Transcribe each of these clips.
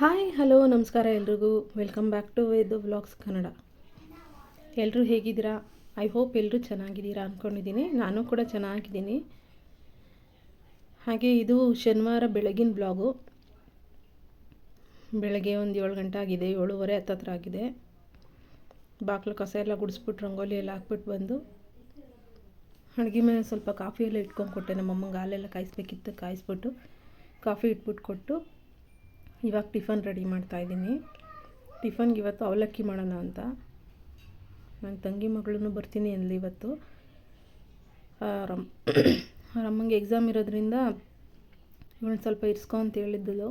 Hi, hello, ನಮಸ್ಕಾರ ಎಲ್ರಿಗೂ. Welcome back to Vedu blogs Kannada ಎಲ್ಲರೂ ಹೇಗಿದ್ದೀರಾ? ಐ ಹೋಪ್ ಎಲ್ಲರೂ ಚೆನ್ನಾಗಿದ್ದೀರಾ ಅಂದ್ಕೊಂಡಿದ್ದೀನಿ ನಾನು ಕೂಡ ಚೆನ್ನಾಗಿದ್ದೀನಿ. ಹಾಗೆ ಇದು ಶನಿವಾರ ಬೆಳಗಿನ ಬ್ಲಾಗು ಬೆಳಗ್ಗೆ ಒಂದು ಏಳು ಗಂಟೆ ಆಗಿದೆ, ಏಳುವರೆ ಹತ್ತತ್ರ ಆಗಿದೆ. ಬಾಗಿಲು ಕಸ ಎಲ್ಲ ಗುಡಿಸ್ಬಿಟ್ಟು ರಂಗೋಲಿ ಎಲ್ಲ ಹಾಕ್ಬಿಟ್ಟು ಬಂದು ಅಡುಗೆ ಮೇಲೆ ಸ್ವಲ್ಪ ಕಾಫಿ ಎಲ್ಲ ಇಟ್ಕೊಂಡು ಕೊಟ್ಟೆ. ನಮ್ಮಮ್ಮಂಗೆ ಹಾಲೆಲ್ಲ ಕಾಯಿಸ್ಬೇಕಿತ್ತು, ಕಾಯಿಸ್ಬಿಟ್ಟು ಕಾಫಿ ಇಟ್ಬಿಟ್ಟು ಕೊಟ್ಟು ಇವಾಗ ಟಿಫನ್ ರೆಡಿ ಮಾಡ್ತಾಯಿದ್ದೀನಿ ಟಿಫನ್ಗೆ ಇವತ್ತು ಅವಲಕ್ಕಿ ಮಾಡೋಣ ಅಂತ. ನನ್ನ ತಂಗಿ ಮಗಳೂ ಬರ್ತೀನಿ ಅಂದ್ಲಿ ಇವತ್ತು. ರಮ್, ರಮ್ಮಂಗೆ ಎಕ್ಸಾಮ್ ಇರೋದ್ರಿಂದ ಇವಳು ಸ್ವಲ್ಪ ಇರಿಸ್ಕೊ ಅಂತ ಹೇಳಿದ್ದಳು.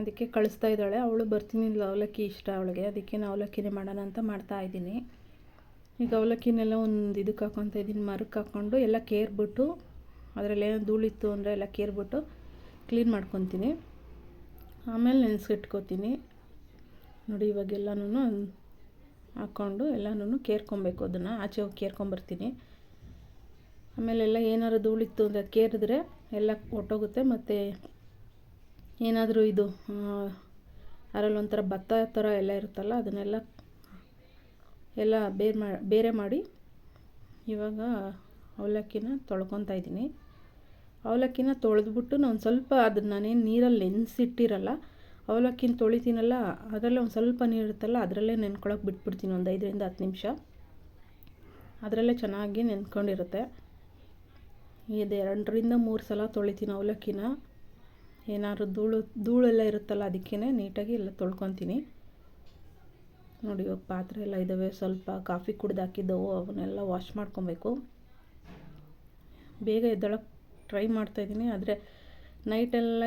ಅದಕ್ಕೆ ಕಳಿಸ್ತಾ ಇದ್ದಾಳೆ. ಅವಳು ಬರ್ತೀನಿ ಅವಲಕ್ಕಿ ಇಷ್ಟ ಅವಳಿಗೆ. ಅದಕ್ಕೆ ನಾನು ಅವಲಕ್ಕಿನೇ ಮಾಡೋಣ ಅಂತ ಮಾಡ್ತಾ ಇದ್ದೀನಿ. ಈಗ ಅವಲಕ್ಕಿನೆಲ್ಲ ಒಂದು ಇದಕ್ಕೆ ಹಾಕ್ಕೊತಾ ಇದ್ದೀನಿ. ಮರಕ್ಕೆ ಹಾಕ್ಕೊಂಡು ಎಲ್ಲ ಕೇರ್ಬಿಟ್ಟು ಅದರಲ್ಲಿ ಏನೋ ಧೂಳಿತ್ತು ಅಂದರೆ ಎಲ್ಲ ಕೇರ್ಬಿಟ್ಟು ಕ್ಲೀನ್ ಮಾಡ್ಕೊತೀನಿ. ಆಮೇಲೆ ನೆನೆಸಿಟ್ಕೋತೀನಿ. ನೋಡಿ ಇವಾಗೆಲ್ಲನೂ ಹಾಕ್ಕೊಂಡು ಎಲ್ಲನೂ ಕೇರ್ಕೊಬೇಕು ಅದನ್ನು. ಆಚೆ ಹೋಗಿ ಕೇರ್ಕೊಂಬರ್ತೀನಿ. ಆಮೇಲೆಲ್ಲ ಏನಾದ್ರು ಧೂಳಿತ್ತು ಅಂದರೆ ಅದು ಕೇರಿದ್ರೆ ಎಲ್ಲ ಒಟ್ಟೋಗುತ್ತೆ. ಮತ್ತು ಏನಾದರೂ ಇದು ಅದರಲ್ಲಿ ಒಂಥರ ಭತ್ತ ಥರ ಎಲ್ಲ ಇರುತ್ತಲ್ಲ, ಅದನ್ನೆಲ್ಲ ಎಲ್ಲ ಬೇರೆ ಮಾ, ಬೇರೆ ಮಾಡಿ ಇವಾಗ ಅವಲಕ್ಕಿನ ತೊಳ್ಕೊತಾ ಇದ್ದೀನಿ. ಅವಲಕ್ಕಿನ ತೊಳೆದ್ಬಿಟ್ಟು ನಾನು ಸ್ವಲ್ಪ ಅದನ್ನ ನಾನೇನು ನೀರಲ್ಲಿ ನೆನೆಸಿಟ್ಟಿರಲ್ಲ, ಅವಲಕ್ಕಿನ ತೊಳಿತೀನಲ್ಲ, ಅದರಲ್ಲೇ ಒಂದು ಸ್ವಲ್ಪ ನೀರು ಇರುತ್ತಲ್ಲ, ಅದರಲ್ಲೇ ನೆನ್ಕೊಳಕ್ಕೆ ಬಿಟ್ಬಿಡ್ತೀನಿ ಒಂದು ಐದರಿಂದ ಹತ್ತು ನಿಮಿಷ. ಅದರಲ್ಲೇ ಚೆನ್ನಾಗಿ ನೆನ್ಕೊಂಡಿರುತ್ತೆ. ಇದು ಎರಡರಿಂದ ಮೂರು ಸಲ ತೊಳಿತೀನಿ ಅವಲಕ್ಕಿನ. ಏನಾದ್ರು ಧೂಳು, ಧೂಳೆಲ್ಲ ಇರುತ್ತಲ್ಲ ಅದಕ್ಕೇ ನೀಟಾಗಿ ಎಲ್ಲ ತೊಳ್ಕೊತೀನಿ. ನೋಡಿ ಇವಾಗ ಪಾತ್ರೆ ಎಲ್ಲ ಇದ್ದಾವೆ ಸ್ವಲ್ಪ ಕಾಫಿ ಕುಡ್ದು ಹಾಕಿದ್ದವು, ಅವನ್ನೆಲ್ಲ ವಾಶ್ ಮಾಡ್ಕೊಬೇಕು. ಬೇಗ ಎದ್ದೊಳಕ್ಕೆ ಟ್ರೈ ಮಾಡ್ತಾಯಿದ್ದೀನಿ ಆದರೆ ನೈಟೆಲ್ಲ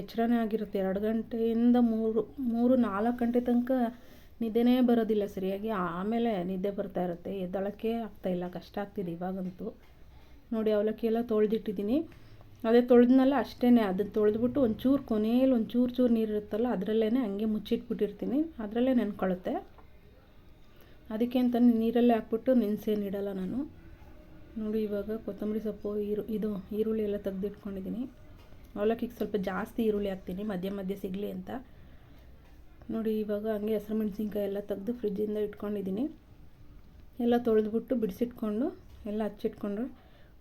ಎಚ್ಚರನೇ ಆಗಿರುತ್ತೆ. ಎರಡು ಗಂಟೆಯಿಂದ ಮೂರು ಮೂರು, ನಾಲ್ಕು ಗಂಟೆ ತನಕ ನಿದ್ದೆನೇ ಬರೋದಿಲ್ಲ ಸರಿಯಾಗಿ. ಆಮೇಲೆ ನಿದ್ದೆ ಬರ್ತಾ ಇರುತ್ತೆ. ಎದ್ದೊಳಕ್ಕೆ ಆಗ್ತಾಯಿಲ್ಲ ಕಷ್ಟ ಆಗ್ತಿದೆ ಇವಾಗಂತೂ. ನೋಡಿ ಅವಲಕ್ಕಿ ಎಲ್ಲ ತೊಳೆದಿಟ್ಟಿದ್ದೀನಿ. ಅದೇ ತೊಳೆದ್ನಲ್ಲ ಅಷ್ಟೇ ಅದನ್ನು ತೊಳೆದ್ಬಿಟ್ಟು ಒಂಚೂರು ಕೊನೆಯಲ್ಲಿ ಒಂಚೂರು, ಚೂರು ಚೂರು ನೀರು ಇರುತ್ತಲ್ಲ ಅದರಲ್ಲೇ ಹಂಗೆ ಮುಚ್ಚಿಟ್ಬಿಟ್ಟಿರ್ತೀನಿ. ಅದರಲ್ಲೇ ನೆನ್ಕೊಳ್ಳುತ್ತೆ ಅದಕ್ಕೆ ಅಂತ ನೀರಲ್ಲೇ ಹಾಕ್ಬಿಟ್ಟು ನೆನೆಸೇನಿಡಲ್ಲ ನಾನು. ನೋಡಿ ಇವಾಗ ಕೊತ್ತಂಬರಿ ಸೊಪ್ಪು, ಈರು, ಇದು ಈರುಳ್ಳಿ ಎಲ್ಲ ತೆಗೆದಿಟ್ಕೊಂಡಿದ್ದೀನಿ. ಅವಲಕ್ಕಿಗೆ ಸ್ವಲ್ಪ ಜಾಸ್ತಿ ಈರುಳ್ಳಿ ಹಾಕ್ತೀನಿ, ಮಧ್ಯ ಮಧ್ಯೆ ಸಿಗಲಿ ಅಂತ. ನೋಡಿ ಇವಾಗ ಹಂಗೆ ಹಸಿರು ಮೆಣಸಿನ್ಕಾಯಿ ಎಲ್ಲ ತೆಗೆದು ಫ್ರಿಜ್ಜಿಂದ ಇಟ್ಕೊಂಡಿದ್ದೀನಿ. ಎಲ್ಲ ತೊಳೆದ್ಬಿಟ್ಟು ಬಿಡಿಸಿಟ್ಕೊಂಡು ಎಲ್ಲ ಹಚ್ಚಿಟ್ಕೊಂಡು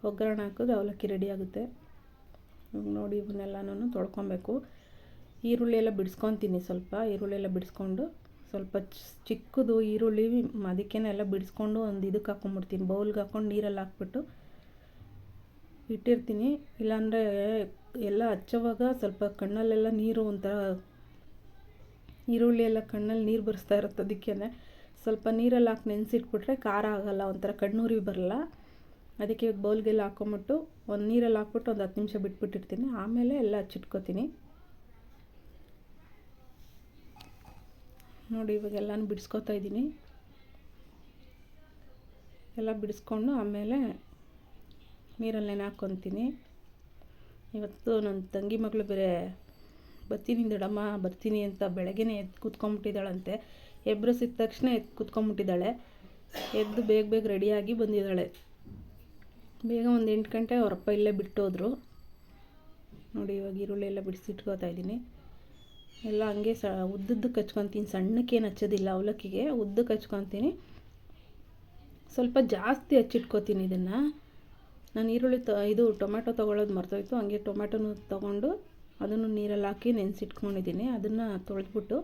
ಒಗ್ಗರಣೆ ಹಾಕಿದ್ರೆ ಅವಲಕ್ಕಿ ರೆಡಿ ಆಗುತ್ತೆ. ನೋಡಿ ಇವನ್ನೆಲ್ಲನೂ ತೊಳ್ಕೊಬೇಕು. ಈರುಳ್ಳಿ ಎಲ್ಲ ಬಿಡಿಸ್ಕೊತೀನಿ ಸ್ವಲ್ಪ, ಈರುಳ್ಳಿ ಎಲ್ಲ ಬಿಡಿಸ್ಕೊಂಡು. ಸ್ವಲ್ಪ ಚಿಕ್ಕದು ಈರುಳ್ಳಿ ಅದಕ್ಕೇನೆ ಎಲ್ಲ ಬಿಡಿಸ್ಕೊಂಡು ಒಂದು ಇದಕ್ಕೆ ಹಾಕ್ಕೊಂಬಿಡ್ತೀನಿ ಬೌಲ್ಗೆ ಹಾಕ್ಕೊಂಡು ನೀರಲ್ಲಿ ಹಾಕ್ಬಿಟ್ಟು ಇಟ್ಟಿರ್ತೀನಿ. ಇಲ್ಲಾಂದರೆ ಎಲ್ಲ ಹಚ್ಚೋವಾಗ ಸ್ವಲ್ಪ ಕಣ್ಣಲ್ಲೆಲ್ಲ ನೀರು ಒಂಥರ ಈರುಳ್ಳಿ ಎಲ್ಲ ಕಣ್ಣಲ್ಲಿ ನೀರು ಬರಿಸ್ತಾ ಇರುತ್ತೆ ಅದಕ್ಕೇ ಸ್ವಲ್ಪ ನೀರಲ್ಲಿ ಹಾಕಿ ನೆನೆಸಿಟ್ಬಿಟ್ರೆ ಖಾರ ಆಗೋಲ್ಲ, ಒಂಥರ ಕಣ್ಣೂರಿ ಬರಲ್ಲ. ಅದಕ್ಕೆ ಬೌಲ್ಗೆಲ್ಲ ಹಾಕ್ಕೊಂಬಿಟ್ಟು ಒಂದು ನೀರಲ್ಲಿ ಹಾಕ್ಬಿಟ್ಟು ಒಂದು ಹತ್ತು ನಿಮಿಷ ಬಿಟ್ಬಿಟ್ಟಿರ್ತೀನಿ. ಆಮೇಲೆ ಎಲ್ಲ ಹಚ್ಚಿಟ್ಕೋತೀನಿ. ನೋಡಿ ಇವಾಗ ಎಲ್ಲನೂ ಬಿಡಿಸ್ಕೊತಾ ಇದ್ದೀನಿ. ಎಲ್ಲ ಬಿಡಿಸ್ಕೊಂಡು ಆಮೇಲೆ ನೀರಲ್ಲಿ ನೆನೆ ಹಾಕ್ಕೊತೀನಿ. ಇವತ್ತು ನನ್ನ ತಂಗಿ ಮಗಳು ಬೇರೆ ಬರ್ತೀನಿ, ದೊಡ್ಡಮ್ಮ ಬರ್ತೀನಿ ಅಂತ ಬೆಳಗ್ಗೆನೇ ಎದ್ದು ಕೂತ್ಕೊಂಬಿಟ್ಟಿದ್ದಾಳಂತೆ. ಸಿಕ್ಕ ತಕ್ಷಣ ಎದ್ದು ಕೂತ್ಕೊಂಬಿಟ್ಟಿದ್ದಾಳೆ. ಎದ್ದು ಬೇಗ ಬೇಗ ರೆಡಿಯಾಗಿ ಬಂದಿದ್ದಾಳೆ. ಬೇಗ ಒಂದು ಎಂಟು ಗಂಟೆ ಅವರಪ್ಪ ಇಲ್ಲೇ ಬಿಟ್ಟೋದ್ರು. ನೋಡಿ, ಇವಾಗ ಈರುಳ್ಳಿ ಎಲ್ಲ ಬಿಡಿಸಿಟ್ಕೋತಾ ಇದ್ದೀನಿ. ಎಲ್ಲ ಹಂಗೆ ಸ ಉದ್ದುದ್ದಕ್ಕೆ ಹಚ್ಕೊತೀನಿ ಸಣ್ಣಕ್ಕೇನು ಹಚ್ಚೋದಿಲ್ಲ ಅವಲಕ್ಕಿಗೆ ಉದ್ದಕ್ಕೆ ಹಚ್ಕೊತೀನಿ ಸ್ವಲ್ಪ ಜಾಸ್ತಿ ಹಚ್ಚಿಟ್ಕೋತೀನಿ ಇದನ್ನು. ನಾನು ಈರುಳ್ಳಿ ತ, ಇದು ಟೊಮೆಟೊ ತೊಗೊಳೋದು ಮರ್ತೋಯ್ತು, ಹಂಗೆ ಟೊಮೆಟೊನು ತೊಗೊಂಡು ಅದನ್ನು ನೀರಲ್ಲಿ ಹಾಕಿ ನೆನೆಸಿಟ್ಕೊಂಡಿದ್ದೀನಿ, ಅದನ್ನು ತೊಳೆದ್ಬಿಟ್ಟು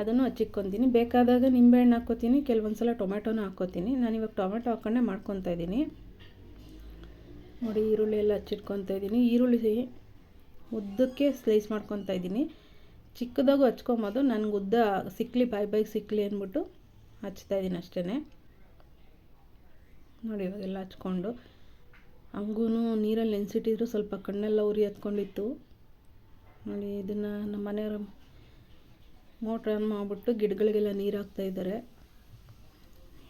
ಅದನ್ನು ಹಚ್ಚಿಟ್ಕೊತೀನಿ. ಬೇಕಾದಾಗ ನಿಂಬೆಹಣ್ಣು ಹಾಕ್ಕೋತೀನಿ ಕೆಲವೊಂದು ಸಲ ಟೊಮೆಟೊನೂ ಹಾಕ್ಕೋತೀನಿ. ನಾನು ಇವಾಗ ಟೊಮೆಟೊ ಹಾಕ್ಕೊಂಡೆ ಮಾಡ್ಕೊತಾ ಇದ್ದೀನಿ. ನೋಡಿ ಈರುಳ್ಳಿ ಎಲ್ಲ ಹಚ್ಚಿಟ್ಕೊತಾ ಇದ್ದೀನಿ. ಈರುಳ್ಳಿ ಉದ್ದಕ್ಕೆ ಸ್ಲೈಸ್ ಮಾಡ್ಕೊತಾ ಇದ್ದೀನಿ. ಚಿಕ್ಕದಾಗೂ ಹಚ್ಕೊಬೋದು. ನನಗೆ ಉದ್ದ ಸಿಕ್ಕಲಿ ಬಾಯಿ ಬಾಯಿಗೆ ಸಿಕ್ಕಲಿ ಅಂದ್ಬಿಟ್ಟು ಹಚ್ತಾಯಿದ್ದೀನಿ ಅಷ್ಟೇ ನೋಡಿ ಇವಾಗೆಲ್ಲ ಹಚ್ಕೊಂಡು. ಹಂಗೂ ನೀರಲ್ಲಿ ನೆನೆಸಿಟ್ಟಿದ್ರು, ಸ್ವಲ್ಪ ಕಣ್ಣೆಲ್ಲ ಉರಿ ಹತ್ಕೊಂಡಿತ್ತು. ನೋಡಿ ಇದನ್ನು ನಮ್ಮ ಮನೆಯವರು ಮೋಟ್ರ್ ಆನ್ ಮಾಡಿಬಿಟ್ಟು ಗಿಡಗಳಿಗೆಲ್ಲ ನೀರು ಹಾಕ್ತಾಯಿದ್ದಾರೆ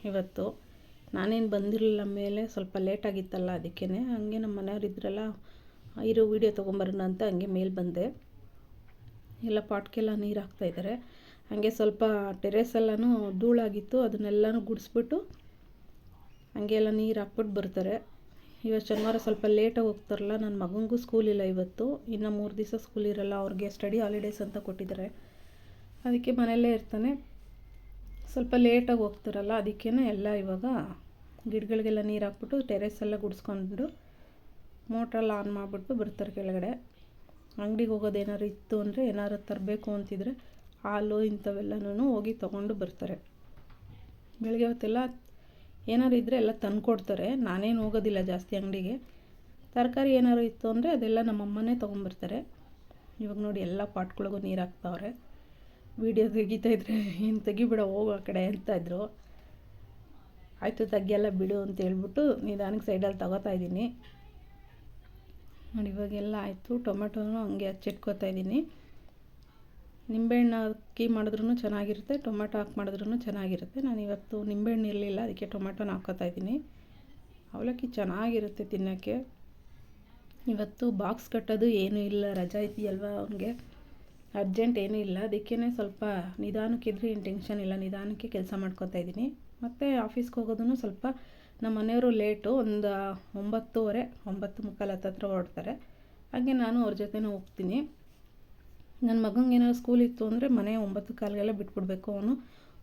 ಇವತ್ತು ನಾನೇನು ಬಂದಿರಲಿಲ್ಲ ಮೇಲೆ ಸ್ವಲ್ಪ ಲೇಟಾಗಿತ್ತಲ್ಲ ಅದಕ್ಕೇ ಹಾಗೆ ನಮ್ಮ ಮನೆಯವ್ರು ಇದ್ರಲ್ಲ, ಇರೋ, ವೀಡಿಯೋ ತೊಗೊಂಬರೋಣ ಅಂತ ಹಂಗೆ ಮೇಲೆ ಬಂದೆ. ಎಲ್ಲ ಪಾಟ್ಗೆಲ್ಲ ನೀರು ಹಾಕ್ತಾಯಿದ್ದಾರೆ ಹಾಗೆ ಸ್ವಲ್ಪ ಟೆರೇಸೆಲ್ಲನೂ ಧೂಳಾಗಿತ್ತು, ಅದನ್ನೆಲ್ಲನೂ ಗುಡಿಸ್ಬಿಟ್ಟು ಹಂಗೆ ಎಲ್ಲ ನೀರು ಹಾಕ್ಬಿಟ್ಟು ಬರ್ತಾರೆ. ಇವತ್ತು ಶನಿವಾರ ಸ್ವಲ್ಪ ಲೇಟಾಗಿ ಹೋಗ್ತಾರಲ್ಲ ನನ್ನ ಮಗನಿಗೂ ಸ್ಕೂಲ್ ಇಲ್ಲ ಇವತ್ತು. ಇನ್ನು ಮೂರು ದಿವಸ ಸ್ಕೂಲ್ ಇರಲ್ಲ, ಅವ್ರಿಗೆ ಸ್ಟಡಿ ಹಾಲಿಡೇಸ್ ಅಂತ ಕೊಟ್ಟಿದ್ದಾರೆ. ಅದಕ್ಕೆ ಮನೆಯಲ್ಲೇ ಇರ್ತಾನೆ. ಸ್ವಲ್ಪ ಲೇಟಾಗಿ ಹೋಗ್ತಾರಲ್ಲ ಅದಕ್ಕೇ ಎಲ್ಲ ಇವಾಗ ಗಿಡಗಳಿಗೆಲ್ಲ ನೀರು ಹಾಕ್ಬಿಟ್ಟು ಟೆರೆಸ್ ಎಲ್ಲ ಗುಡಿಸ್ಕೊಂಡು ಮೋಟ್ರೆಲ್ಲ ಆನ್ ಮಾಡಿಬಿಟ್ಟು ಬರ್ತಾರೆ ಕೆಳಗಡೆ. ಅಂಗಡಿಗೆ ಹೋಗೋದು ಏನಾರು ಇತ್ತು ಅಂದರೆ ಏನಾರು ತರಬೇಕು ಅಂತಿದ್ರೆ ಹಾಲು ಇಂಥವೆಲ್ಲನೂ ಹೋಗಿ ತೊಗೊಂಡು ಬರ್ತಾರೆ. ಬೆಳಗ್ಗೆ ಹೊತ್ತೆಲ್ಲ ಏನಾರು ಇದ್ದರೆ ಎಲ್ಲ ತಂದುಕೊಡ್ತಾರೆ. ನಾನೇನು ಹೋಗೋದಿಲ್ಲ ಜಾಸ್ತಿ ಅಂಗಡಿಗೆ. ತರಕಾರಿ ಏನಾರು ಇತ್ತು ಅಂದರೆ ಅದೆಲ್ಲ ನಮ್ಮಮ್ಮನೇ ತೊಗೊಂಬರ್ತಾರೆ ಇವಾಗ ನೋಡಿ ಎಲ್ಲ ಪಾಟ್ಗಳಿಗೂ ನೀರು ಹಾಕ್ತಾವ್ರೆ ವೀಡಿಯೋ ತೆಗಿತಾಯಿದ್ರೆ ಏನು ತೆಗಿಬಿಡ ಹೋಗೋ ಕಡೆ ಅಂತ ಇದ್ರು. ಆಯಿತು ತೆಗಿಯಲ್ಲ ಬಿಡು ಅಂತ ಹೇಳ್ಬಿಟ್ಟು ನಿಧಾನಕ್ಕೆ ಸೈಡಲ್ಲಿ ತಗೋತಾ ಇದ್ದೀನಿ. ನೋಡಿ, ಇವಾಗೆಲ್ಲ ಆಯಿತು. ಟೊಮೆಟೊನೂ ಹಂಗೆ ಹಚ್ಚಿಟ್ಕೋತಾ ಇದ್ದೀನಿ. ನಿಂಬೆಹಣ್ಣು ಹಾಕಿ ಮಾಡಿದ್ರೂ ಚೆನ್ನಾಗಿರುತ್ತೆ, ಟೊಮೆಟೊ ಹಾಕಿ ಮಾಡಿದ್ರೂ ಚೆನ್ನಾಗಿರುತ್ತೆ. ನಾನು ಇವತ್ತು ನಿಂಬೆಹಣ್ಣು ಇರಲಿಲ್ಲ, ಅದಕ್ಕೆ ಟೊಮೆಟೊನ ಹಾಕೋತಾ ಇದ್ದೀನಿ. ಅವಲಕ್ಕಿ ಚೆನ್ನಾಗಿರುತ್ತೆ ತಿನ್ನೋಕ್ಕೆ. ಇವತ್ತು ಬಾಕ್ಸ್ ಕಟ್ಟೋದು ಏನೂ ಇಲ್ಲ, ರಜಾ ಇದೆಯಲ್ವ ಅವನಿಗೆ? ಅರ್ಜೆಂಟ್ ಏನೂ ಇಲ್ಲ. ಅದಕ್ಕೇ ಸ್ವಲ್ಪ ನಿಧಾನಕ್ಕಿದ್ರೆ ಏನು ಟೆನ್ಷನ್ ಇಲ್ಲ. ನಿಧಾನಕ್ಕೆ ಕೆಲಸ ಮಾಡ್ಕೊತಾ ಇದ್ದೀನಿ. ಮತ್ತು ಆಫೀಸ್ಗೆ ಹೋಗೋದನ್ನು ಸ್ವಲ್ಪ ನಮ್ಮ ಮನೆಯವರು ಲೇಟು ಒಂದು ಒಂಬತ್ತುವರೆ, ಒಂಬತ್ತು ಮುಕ್ಕಾಲು ಹತ್ತತ್ರ ಹೊರಡ್ತಾರೆ. ಹಾಗೆ ನಾನು ಅವ್ರ ಜೊತೆನೇ ಹೋಗ್ತೀನಿ. ನನ್ನ ಮಗಂಗೆ ಏನಾದ್ರು ಸ್ಕೂಲ್ ಇತ್ತು ಅಂದರೆ ಮನೆ ಒಂಬತ್ತು ಕಾಲಿಗೆಲ್ಲ ಬಿಟ್ಬಿಡ್ಬೇಕು. ಅವನು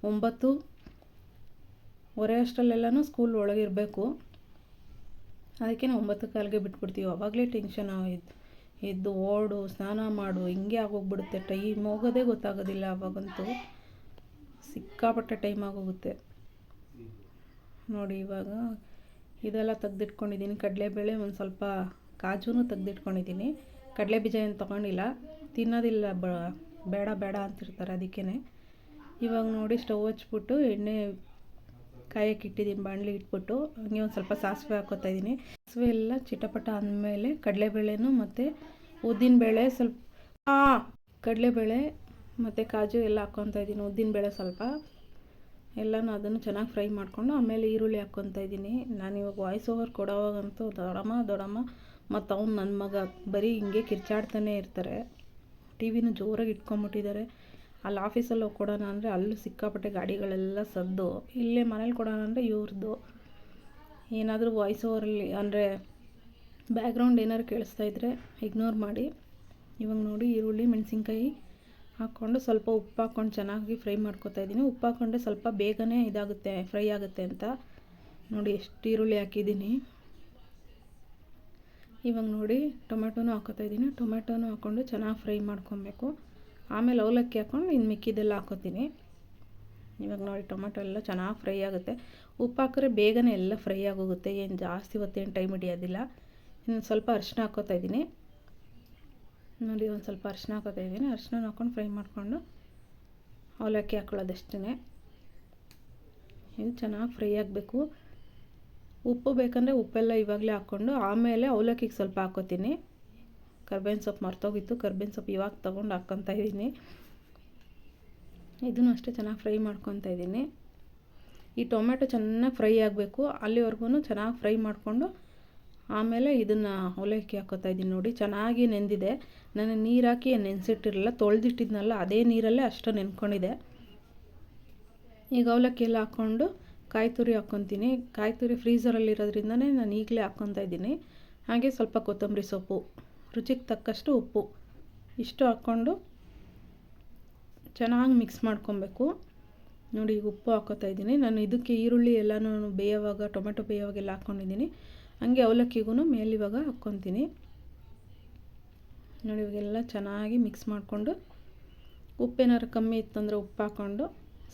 ಒಂಬತ್ತು ಹೊರೆ ಅಷ್ಟರಲ್ಲೆಲ್ಲನೂ ಸ್ಕೂಲ್ ಒಳಗಿರಬೇಕು ಅದಕ್ಕೆ ಒಂಬತ್ತು ಕಾಲಿಗೆ ಬಿಟ್ಬಿಡ್ತೀವಿ. ಅವಾಗಲೇ ಟೆನ್ಷನ್ ಇದ್ದು ಎದ್ದು ಓಡು, ಸ್ನಾನ ಮಾಡು, ಹಿಂಗೆ ಆಗೋಗ್ಬಿಡುತ್ತೆ. ಟೈಮ್ ಹೋಗೋದೇ ಗೊತ್ತಾಗೋದಿಲ್ಲ. ಅವಾಗಂತೂ ಸಿಕ್ಕಾಪಟ್ಟೆ ಟೈಮ್ ಆಗೋಗುತ್ತೆ. ನೋಡಿ ಇವಾಗ ಇದೆಲ್ಲ ತೆಗ್ದಿಟ್ಕೊಂಡಿದ್ದೀನಿ. ಕಡಲೆಬೇಳೆ ಒಂದು ಸ್ವಲ್ಪ ಕಾಜೂನು ತೆಗ್ದಿಟ್ಕೊಂಡಿದ್ದೀನಿ. ಕಡಲೆ ಬೀಜ ಏನು ತೊಗೊಂಡಿಲ್ಲ. ತಿನ್ನೋದಿಲ್ಲ ಬ, ಬೇಡ ಬೇಡ ಅಂತಿರ್ತಾರೆ ಅದಕ್ಕೇ ಇವಾಗ ನೋಡಿ ಸ್ಟವ್ ಹಚ್ಬಿಟ್ಟು ಎಣ್ಣೆ ಕಾಯಕ್ಕೆ ಇಟ್ಟಿದ್ದೀನಿ, ಬಾಣಲಿ ಇಟ್ಬಿಟ್ಟು. ಹಂಗೆ ಒಂದು ಸ್ವಲ್ಪ ಸಾಸಿವೆ ಹಾಕೋತಾ ಇದ್ದೀನಿ. ಸಾಸಿವೆ ಎಲ್ಲ ಚಿಟಪಟ ಅಂದಮೇಲೆ ಕಡಲೆಬೇಳೆನೂ ಮತ್ತು ಉದ್ದಿನಬೇಳೆ ಸ್ವಲ್ಪ ಕಡಲೆಬೇಳೆ ಮತ್ತು ಕಾಜು ಎಲ್ಲ ಹಾಕ್ಕೊತಾ ಇದ್ದೀನಿ. ಉದ್ದಿನಬೇಳೆ ಸ್ವಲ್ಪ. ಎಲ್ಲನೂ ಅದನ್ನು ಚೆನ್ನಾಗಿ ಫ್ರೈ ಮಾಡಿಕೊಂಡು ಆಮೇಲೆ ಈರುಳ್ಳಿ ಹಾಕ್ಕೊತಾ ಇದ್ದೀನಿ. ನಾನು ಇವಾಗ ವಾಯ್ಸ್ ಓವರ್ ಕೊಡೋವಾಗಂತೂ ದೊಡಮ್ಮ ದೊಡಮ್ಮ ಮತ್ತು ಅವ್ನು ನನ್ನ ಮಗ ಬರೀ ಹಿಂಗೆ ಕಿರ್ಚಾಡ್ತಾನೆ ಇರ್ತಾರೆ. ಟಿ ವಿನೂ ಜೋರಾಗಿ ಇಟ್ಕೊಂಬಿಟ್ಟಿದ್ದಾರೆ. ಅಲ್ಲಿ ಆಫೀಸಲ್ಲಿ ಹೋಗಿ ಕೊಡೋಣ ಅಂದರೆ ಅಲ್ಲೂ ಸಿಕ್ಕಾಪಟ್ಟೆ ಗಾಡಿಗಳೆಲ್ಲ ಸದ್ದು. ಇಲ್ಲೇ ಮನೇಲಿ ಕೊಡೋಣ ಅಂದರೆ ಇವ್ರದ್ದು ಏನಾದರೂ ವಾಯ್ಸ್ ಓವರಲ್ಲಿ ಅಂದರೆ ಬ್ಯಾಕ್ಗ್ರೌಂಡ್ ಏನಾದ್ರು ಕೇಳಿಸ್ತಾ ಇದ್ದರೆ ಇಗ್ನೋರ್ ಮಾಡಿ. ಇವಾಗ ನೋಡಿ ಈರುಳ್ಳಿ, ಮೆಣಸಿನ್ಕಾಯಿ ಹಾಕ್ಕೊಂಡು ಸ್ವಲ್ಪ ಉಪ್ಪು ಹಾಕ್ಕೊಂಡು ಚೆನ್ನಾಗಿ ಫ್ರೈ ಮಾಡ್ಕೊತಾ ಇದ್ದೀನಿ. ಉಪ್ಪು ಹಾಕ್ಕೊಂಡ್ರೆ ಸ್ವಲ್ಪ ಬೇಗನೆ ಇದಾಗುತ್ತೆ, ಫ್ರೈ ಆಗುತ್ತೆ ಅಂತ. ನೋಡಿ ಎಷ್ಟು ಈರುಳ್ಳಿ ಹಾಕಿದ್ದೀನಿ. ಇವಾಗ ನೋಡಿ ಟೊಮೆಟೊನೂ ಹಾಕೋತಾ ಇದ್ದೀನಿ. ಟೊಮೆಟೊನೂ ಹಾಕ್ಕೊಂಡು ಚೆನ್ನಾಗಿ ಫ್ರೈ ಮಾಡ್ಕೊಬೇಕು. ಆಮೇಲೆ ಅವಲಕ್ಕಿ ಹಾಕ್ಕೊಂಡು ಇನ್ನು ಮಿಕ್ಕಿದೆಲ್ಲ ಹಾಕೋತೀನಿ. ಇವಾಗ ನೋಡಿ ಟೊಮೆಟೊ ಎಲ್ಲ ಚೆನ್ನಾಗಿ ಫ್ರೈ ಆಗುತ್ತೆ. ಉಪ್ಪು ಹಾಕಿದ್ರೆ ಬೇಗನೆ ಎಲ್ಲ ಫ್ರೈ ಆಗೋಗುತ್ತೆ. ಏನು ಜಾಸ್ತಿ ಹೊತ್ತೇನು ಟೈಮ್ ಹಿಡಿಯೋದಿಲ್ಲ. ಇನ್ನು ಸ್ವಲ್ಪ ಅರಿಶಿನ ಹಾಕೋತಾ ಇದ್ದೀನಿ. ನೋಡಿ, ಒಂದು ಸ್ವಲ್ಪ ಅರಿಶಿನ ಹಾಕೋತಾ ಇದ್ದೀನಿ. ಅರಿಶಿನ ಹಾಕ್ಕೊಂಡು ಫ್ರೈ ಮಾಡಿಕೊಂಡು ಅವಲಕ್ಕಿ ಹಾಕ್ಕೊಳ್ಳೋದಷ್ಟೇ ಇದು ಚೆನ್ನಾಗಿ ಫ್ರೈ ಆಗಬೇಕು. ಉಪ್ಪು ಬೇಕಂದರೆ ಉಪ್ಪೆಲ್ಲ ಇವಾಗಲೇ ಹಾಕ್ಕೊಂಡು ಆಮೇಲೆ ಅವಲಕ್ಕಿಗೆ ಸ್ವಲ್ಪ ಹಾಕೋತೀನಿ. ಕರ್ಬೇವಿನ ಸೊಪ್ಪು ಮರ್ತೋಗಿತ್ತು. ಕರ್ಬೇವಿನ ಸೊಪ್ಪು ಇವಾಗ ತೊಗೊಂಡು ಹಾಕ್ಕೊತಾ ಇದ್ದೀನಿ. ಇದನ್ನು ಅಷ್ಟೇ ಚೆನ್ನಾಗಿ ಫ್ರೈ ಮಾಡ್ಕೊತಾ ಇದ್ದೀನಿ. ಈ ಟೊಮೆಟೊ ಚೆನ್ನಾಗಿ ಫ್ರೈ ಆಗಬೇಕು. ಅಲ್ಲಿವರೆಗೂ ಚೆನ್ನಾಗಿ ಫ್ರೈ ಮಾಡಿಕೊಂಡು ಆಮೇಲೆ ಇದನ್ನು ಅವಲಕ್ಕಿ ಹಾಕೋತಾ ಇದ್ದೀನಿ ನೋಡಿ, ಚೆನ್ನಾಗಿ ನೆಂದಿದೆ. ನಾನು ನೀರು ಹಾಕಿ ನೆನೆಸಿಟ್ಟಿರಲಿಲ್ಲ ತೊಳೆದಿಟ್ಟಿದ್ನಲ್ಲ, ಅದೇ ನೀರಲ್ಲೇ ಅಷ್ಟು ನೆನ್ಕೊಂಡಿದೆ. ಈಗ ಅವಲಕ್ಕಿ ಎಲ್ಲ ಹಾಕ್ಕೊಂಡು ಕಾಯಿ ತುರಿ ಹಾಕ್ಕೊತೀನಿ. ಕಾಯಿ ತುರಿ ಫ್ರೀಝರಲ್ಲಿರೋದ್ರಿಂದನೇ ನಾನು ಈಗಲೇ ಹಾಕ್ಕೊತಾ ಇದ್ದೀನಿ. ಹಾಗೆ ಸ್ವಲ್ಪ ಕೊತ್ತಂಬರಿ ಸೊಪ್ಪು, ರುಚಿಗೆ ತಕ್ಕಷ್ಟು ಉಪ್ಪು, ಇಷ್ಟು ಹಾಕ್ಕೊಂಡು ಚೆನ್ನಾಗಿ ಮಿಕ್ಸ್ ಮಾಡ್ಕೊಬೇಕು. ನೋಡಿ, ಈಗ ಉಪ್ಪು ಹಾಕೋತಾ ಇದ್ದೀನಿ. ನಾನು ಇದಕ್ಕೆ ಈರುಳ್ಳಿ ಎಲ್ಲನೂ ಬೇಯೋವಾಗ, ಟೊಮೆಟೊ ಬೇಯೋವಾಗೆಲ್ಲ ಹಾಕ್ಕೊಂಡಿದ್ದೀನಿ ಹಂಗೆ ಅವಲಕ್ಕಿಗೂ ಮೇಲೆ ಇವಾಗ ಹಾಕ್ಕೊತೀನಿ. ನೋಡಿ, ಇವಾಗೆಲ್ಲ ಚೆನ್ನಾಗಿ ಮಿಕ್ಸ್ ಮಾಡಿಕೊಂಡು ಉಪ್ಪೇನಾದ್ರು ಕಮ್ಮಿ ಇತ್ತಂದರೆ ಉಪ್ಪು ಹಾಕ್ಕೊಂಡು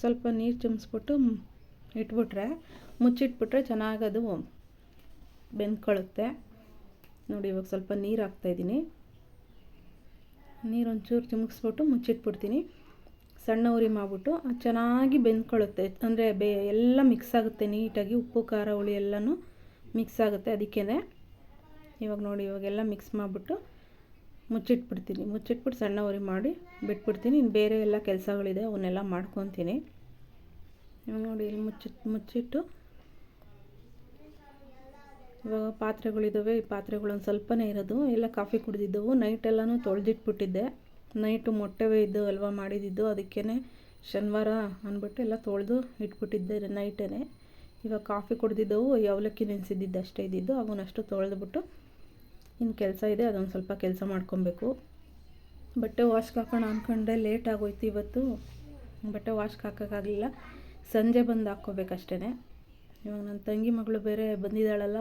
ಸ್ವಲ್ಪ ನೀರು ಚಿಮ್ಸ್ಬಿಟ್ಟು ಇಟ್ಬಿಟ್ರೆ, ಮುಚ್ಚಿಟ್ಬಿಟ್ರೆ ಚೆನ್ನಾಗಿ ಅದು ಬೆಂದ್ಕೊಳ್ಳುತ್ತೆ. ನೋಡಿ, ಇವಾಗ ಸ್ವಲ್ಪ ನೀರು ಹಾಕ್ತಾಯಿದ್ದೀನಿ ನೀರು ಒಂಚೂರು ಚಿಮುಕ್ಸ್ಬಿಟ್ಟು ಮುಚ್ಚಿಟ್ಬಿಡ್ತೀನಿ. ಸಣ್ಣ ಉರಿ ಮಾಡಿಬಿಟ್ಟು ಚೆನ್ನಾಗಿ ಬೆಂದ್ಕೊಳ್ಳುತ್ತೆ. ಅಂದರೆ ಬೇ ಎಲ್ಲ ಮಿಕ್ಸ್ ಆಗುತ್ತೆ ನೀಟಾಗಿ ಉಪ್ಪು, ಖಾರ, ಹುಳಿ ಎಲ್ಲನೂ. ಮಿಕ್ಸ್ ಆಗುತ್ತೆ ಅದಕ್ಕೇ ಇವಾಗ ನೋಡಿ ಇವಾಗೆಲ್ಲ ಮಿಕ್ಸ್ ಮಾಡಿಬಿಟ್ಟು ಮುಚ್ಚಿಟ್ಬಿಡ್ತೀನಿ. ಮುಚ್ಚಿಟ್ಬಿಟ್ಟು ಸಣ್ಣ ಉರಿ ಮಾಡಿ ಬಿಟ್ಬಿಡ್ತೀನಿ. ಇನ್ನು ಬೇರೆ ಎಲ್ಲ ಕೆಲಸಗಳಿದೆ, ಅವನ್ನೆಲ್ಲ ಮಾಡ್ಕೊತೀನಿ. ಇವಾಗ ನೋಡಿ ಇಲ್ಲಿ ಮುಚ್ಚಿಟ್ಟು ಮುಚ್ಚಿಟ್ಟು ಇವಾಗ ಪಾತ್ರೆಗಳಿದ್ದಾವೆ ಈ ಪಾತ್ರೆಗಳೊಂದು ಸ್ವಲ್ಪನೇ ಇರೋದು. ಎಲ್ಲ ಕಾಫಿ ಕುಡಿದಿದ್ದವು. ನೈಟೆಲ್ಲನೂ ತೊಳೆದಿಟ್ಬಿಟ್ಟಿದ್ದೆ. ನೈಟು ಮೊಟ್ಟೆವೇ ಇದ್ದು, ಅಲ್ವಾ ಮಾಡಿದ್ದು. ಅದಕ್ಕೇ ಶನಿವಾರ ಅಂದ್ಬಿಟ್ಟು ಎಲ್ಲ ತೊಳೆದು ಇಟ್ಬಿಟ್ಟಿದ್ದೆ ನೈಟೇ ಇವಾಗ ಕಾಫಿ ಕುಡ್ದಿದ್ದವು ಅವಲಕ್ಕಿ ನೆನೆಸಿದ್ದಿದ್ದು ಅಷ್ಟೇ ಇದ್ದಿದ್ದು ಅವನ್ನಷ್ಟು ತೊಳೆದ್ಬಿಟ್ಟು ಇನ್ನು ಕೆಲಸ ಇದೆ, ಅದೊಂದು ಸ್ವಲ್ಪ ಕೆಲಸ ಮಾಡ್ಕೊಬೇಕು. ಬಟ್ಟೆ ವಾಶ್ ಹಾಕೋಣ ಅಂದ್ಕೊಂಡೆ ಲೇಟ್ ಆಗೋಯ್ತು ಇವತ್ತು. ಬಟ್ಟೆ ವಾಶ್ಗೆ ಹಾಕೋಕ್ಕಾಗಲಿಲ್ಲ ಸಂಜೆ ಬಂದು ಹಾಕ್ಕೋಬೇಕಷ್ಟೇ ಇವಾಗ ನನ್ನ ತಂಗಿ ಮಗಳು ಬೇರೆ ಬಂದಿದ್ದಾಳಲ್ಲ,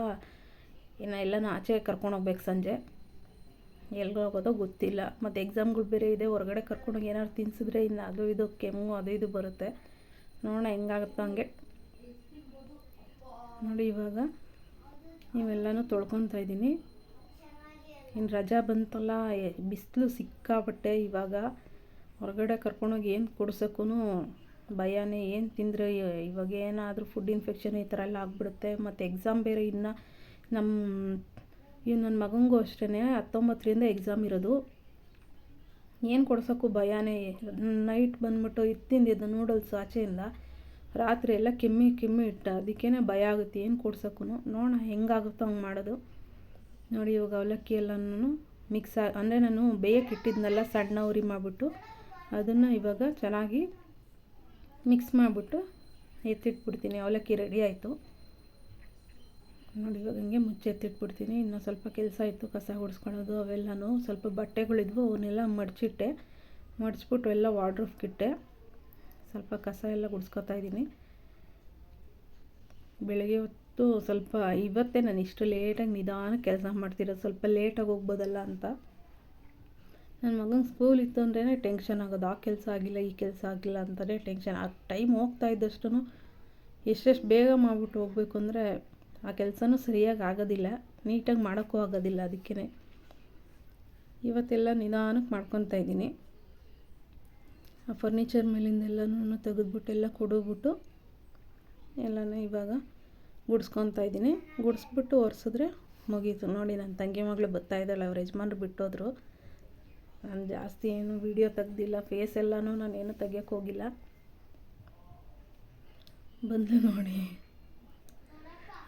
ಇನ್ನು ಎಲ್ಲನೂ ಆಚೆ ಕರ್ಕೊಂಡು ಹೋಗ್ಬೇಕು ಸಂಜೆ. ಹೋಗೋದೋ ಗೊತ್ತಿಲ್ಲ. ಮತ್ತು ಎಕ್ಸಾಮ್ಗಳು ಬೇರೆ ಇದೆ, ಹೊರಗಡೆ ಕರ್ಕೊಂಡೋಗಿ ಏನಾದ್ರು ತಿನ್ಸಿದ್ರೆ ಇನ್ನು ಅದು ಇದು ಕೆಮ್ಮು, ಅದು ಇದು ಬರುತ್ತೆ. ನೋಡೋಣ ಹೆಂಗಾಗುತ್ತೋ ಹಂಗೆ. ನೋಡಿ ಇವಾಗ ಇವೆಲ್ಲನೂ ತೊಳ್ಕೊತಾ ಇದ್ದೀನಿ. ಇನ್ನು ರಜಾ ಬಂತಲ್ಲ ಬಿಸಿಲು ಸಿಕ್ಕಾಪಟ್ಟೆ ಇವಾಗ. ಹೊರಗಡೆ ಕರ್ಕೊಂಡೋಗಿ ಏನು ಕೊಡ್ಸೋಕ್ಕೂ ಭಯನೇ, ಏನು ತಿಂದರೆ ಇವಾಗ ಏನಾದರೂ ಫುಡ್ ಇನ್ಫೆಕ್ಷನ್ ಈ ಥರ ಎಲ್ಲ ಆಗಿಬಿಡುತ್ತೆ. ಮತ್ತು ಎಕ್ಸಾಮ್ ಬೇರೆ ಇನ್ನು ನಮ್ಮ ಈ ನನ್ನ ಮಗನಿಗೂ ಅಷ್ಟೇ ಹತ್ತೊಂಬತ್ತರಿಂದ ಎಕ್ಸಾಮ್ ಇರೋದು. ಏನು ಕೊಡ್ಸೋಕ್ಕೂ ಭಯನೇ, ನೈಟ್ ಬಂದ್ಬಿಟ್ಟು ಇದು ತಿಂದಿದ್ದು ನೂಡಲ್ಸ್ ಆಚೆಯಿಂದ ರಾತ್ರಿ ಎಲ್ಲ ಕೆಮ್ಮಿ ಕೆಮ್ಮಿ ಇಟ್ಟ. ಅದಕ್ಕೇ ಭಯ ಆಗುತ್ತೆ. ಏನು ಕೊಡ್ಸೋಕ್ಕೂ ನೋಡೋಣ, ಹೆಂಗಾಗುತ್ತೋ ಹಂಗೆ ಮಾಡೋದು. ನೋಡಿ, ಇವಾಗ ಅವಲಕ್ಕಿ ಎಲ್ಲನೂ ಮಿಕ್ಸ್ ಅಂದರೆ ನಾನು ಬೇಯಕ್ಕೆ ಇಟ್ಟಿದ್ನೆಲ್ಲ, ಸಣ್ಣ ಉರಿ ಮಾಡಿಬಿಟ್ಟು, ಅದನ್ನು ಇವಾಗ ಚೆನ್ನಾಗಿ ಮಿಕ್ಸ್ ಮಾಡಿಬಿಟ್ಟು ಎತ್ತಿಟ್ಬಿಡ್ತೀನಿ. ಅವಲಕ್ಕಿ ರೆಡಿ ಆಯಿತು. ನೋಡಿ, ಇವಾಗ ಹಂಗೆ ಮುಚ್ಚಿ ಎತ್ತಿಟ್ಬಿಡ್ತೀನಿ. ಇನ್ನು ಸ್ವಲ್ಪ ಕೆಲಸ ಇತ್ತು, ಕಸ ಗುಡಿಸ್ಕೊಳ್ಳೋದು ಅವೆಲ್ಲನೂ ಸ್ವಲ್ಪ ಬಟ್ಟೆಗಳಿದ್ವು, ಅವನ್ನೆಲ್ಲ ಮಡಚಿಟ್ಟೆ. ಮಡಚ್ಬಿಟ್ಟು ಎಲ್ಲ ವಾರ್ಡ್ರೋಬ್ಗಿಟ್ಟೆ ಸ್ವಲ್ಪ ಕಸ ಎಲ್ಲ ಗುಡಿಸ್ಕೊತಾ ಇದ್ದೀನಿ. ಬೆಳಗ್ಗೆ ಹೊತ್ತು ಸ್ವಲ್ಪ ಇವತ್ತೇ ನಾನು ಇಷ್ಟು ಲೇಟಾಗಿ ನಿಧಾನ ಕೆಲಸ ಮಾಡ್ತಿರೋದು, ಸ್ವಲ್ಪ ಲೇಟಾಗಿ ಹೋಗ್ಬೋದಲ್ಲ ಅಂತ. ನನ್ನ ಮಗನ ಸ್ಕೂಲ್ ಇತ್ತು ಅಂದ್ರೇ ಟೆನ್ಷನ್ ಆಗೋದು, ಆ ಕೆಲಸ ಆಗಿಲ್ಲ, ಈ ಕೆಲಸ ಆಗಿಲ್ಲ ಅಂತಲೇ ಟೆನ್ಷನ್. ಆ ಟೈಮ್ ಹೋಗ್ತಾ ಇದ್ದಷ್ಟು ಎಷ್ಟೆಷ್ಟು ಬೇಗ ಮಾಡಿಬಿಟ್ಟು ಹೋಗಬೇಕು ಅಂದರೆ ಆ ಕೆಲಸನೂ ಸರಿಯಾಗಿ ಆಗೋದಿಲ್ಲ, ನೀಟಾಗಿ ಮಾಡೋಕ್ಕೂ ಆಗೋದಿಲ್ಲ ಅದಕ್ಕೇ ಇವತ್ತೆಲ್ಲ ನಿಧಾನಕ್ಕೆ ಮಾಡ್ಕೊತಾ ಇದ್ದೀನಿ. ಆ ಫರ್ನಿಚರ್ ಮೇಲಿಂದೆಲ್ಲನೂ ತೆಗೆದ್ಬಿಟ್ಟು ಎಲ್ಲ ಕೊಡೋಗ್ಬಿಟ್ಟು ಎಲ್ಲನೂ ಇವಾಗ ಗುಡಿಸ್ಕೊತಾ ಇದ್ದೀನಿ. ಗುಡಿಸ್ಬಿಟ್ಟು ಒರೆಸಿದ್ರೆ ಮುಗೀತು. ನೋಡಿ, ನನ್ನ ತಂಗಿ ಮಗಳು ಬರ್ತಾಯಿದ್ದಾಳೆ ಅವ್ರ ಯಜಮಾನ್ರು ಬಿಟ್ಟೋದ್ರು. ನಾನು ಜಾಸ್ತಿ ಏನು ವೀಡಿಯೋ ತೆಗ್ದಿಲ್ಲ. ಫೇಸ್ ಎಲ್ಲನೂ ನಾನೇನು ತೆಗಿಯೋಕ್ಕೆ ಹೋಗಿಲ್ಲ. ಬಂದು ನೋಡಿ.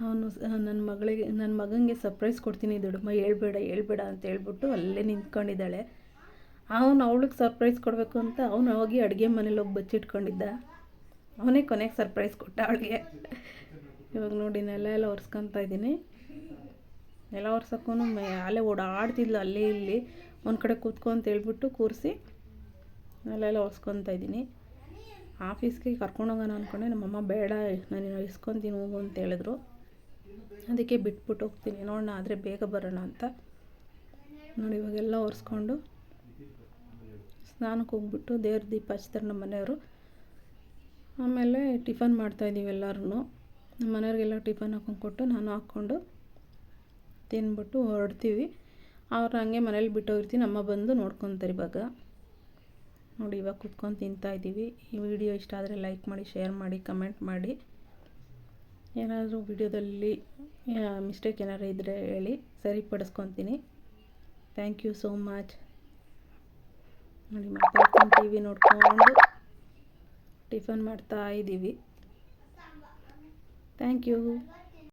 ಅವನು ನನ್ನ ಮಗಳಿಗೆ ನನ್ನ ಮಗನಿಗೆ ಸರ್ಪ್ರೈಸ್ ಕೊಡ್ತೀನಿ. ದೊಡ್ಡಮ್ಮ ಹೇಳ್ಬೇಡ ಹೇಳ್ಬೇಡ ಅಂತ ಹೇಳ್ಬಿಟ್ಟು ಅಲ್ಲೇ ನಿಂತ್ಕೊಂಡಿದ್ದಾಳೆ. ಅವನು ಅವಳಿಗೆ ಸರ್ಪ್ರೈಸ್ ಕೊಡಬೇಕು ಅಂತ ಅವನು ಹೋಗಿ ಅಡುಗೆ ಮನೇಲಿ ಹೋಗಿ ಬಚ್ಚಿಟ್ಕೊಂಡಿದ್ದ. ಅವನೇ ಕೊನೆಗೆ ಸರ್ಪ್ರೈಸ್ ಕೊಟ್ಟ ಅವಳಿಗೆ. ಇವಾಗ ನೋಡಿ ನೆಲ ಎಲ್ಲ ಒರೆಸ್ಕೊತಾ ಇದ್ದೀನಿ. ನೆಲ ಒರ್ಸೋಕ್ಕೂ ಅಲ್ಲೇ ಓಡಾಡ್ತಿದ್ಲು, ಅಲ್ಲಿ ಇಲ್ಲಿ. ಒಂದು ಕಡೆ ಕೂತ್ಕೊ ಅಂತ ಹೇಳ್ಬಿಟ್ಟು ಕೂರಿಸಿ ನೆಲ ಎಲ್ಲ ಒರೆಸ್ಕೊತಾ ಇದ್ದೀನಿ. ಆಫೀಸ್ಗೆ ಕರ್ಕೊಂಡೋಗೋಣ ಅಂದ್ಕೊಂಡೆ ನಮ್ಮಮ್ಮ, ಬೇಡ, ನಾನು ಇಸ್ಕೊತೀನಿ, ಹೋಗು ಅಂತ ಹೇಳಿದ್ರು. ಅದಕ್ಕೆ ಬಿಟ್ಬಿಟ್ಟು ಹೋಗ್ತೀನಿ. ನೋಡೋಣ, ಆದರೆ ಬೇಗ ಬರೋಣ ಅಂತ. ನೋಡಿ, ಇವಾಗೆಲ್ಲ ಒರೆಸ್ಕೊಂಡು ಸ್ನಾನಕ್ಕೆ ಹೋಗ್ಬಿಟ್ಟು ದೇವ್ರ ದೀಪ ಹಚ್ತಾರೆ ನಮ್ಮ ಮನೆಯವರು. ಆಮೇಲೆ ಟಿಫನ್ ಮಾಡ್ತಾಯಿದ್ದೀವಿ ಎಲ್ಲರೂ ನಮ್ಮ ಮನೆಯವ್ರಿಗೆಲ್ಲ ಟಿಫನ್ ಹಾಕೊಂಡು ಕೊಟ್ಟು ನಾನು ಹಾಕ್ಕೊಂಡು ತಿನ್ಬಿಟ್ಟು ಹೊರಡ್ತೀವಿ. ಅವ್ರು ಹಂಗೆ ಮನೇಲಿ ಬಿಟ್ಟೋಗಿರ್ತೀನಿ ಅಮ್ಮ ಬಂದು ನೋಡ್ಕೊತಾರೆ ಇವಾಗ. ನೋಡಿ, ಇವಾಗ ಕುತ್ಕೊಂಡು ತಿಂತಾಯಿದ್ದೀವಿ ಈ ವಿಡಿಯೋ ಇಷ್ಟ ಆದರೆ ಲೈಕ್ ಮಾಡಿ, ಶೇರ್ ಮಾಡಿ, ಕಮೆಂಟ್ ಮಾಡಿ. ಏನಾದರೂ ವಿಡಿಯೋದಲ್ಲಿ ಮಿಸ್ಟೇಕ್ ಏನಾದ್ರು ಇದ್ದರೆ ಹೇಳಿ, ಸರಿಪಡಿಸ್ಕೊತೀನಿ. Thank you so much. ನೋಡಿ ಮಾತಾಡ್ಕೊಂಡು ಟಿ ವಿ ನೋಡ್ಕೊಂಡು ಟಿಫನ್ ಮಾಡ್ತಾ ಇದ್ದೀವಿ. Thank you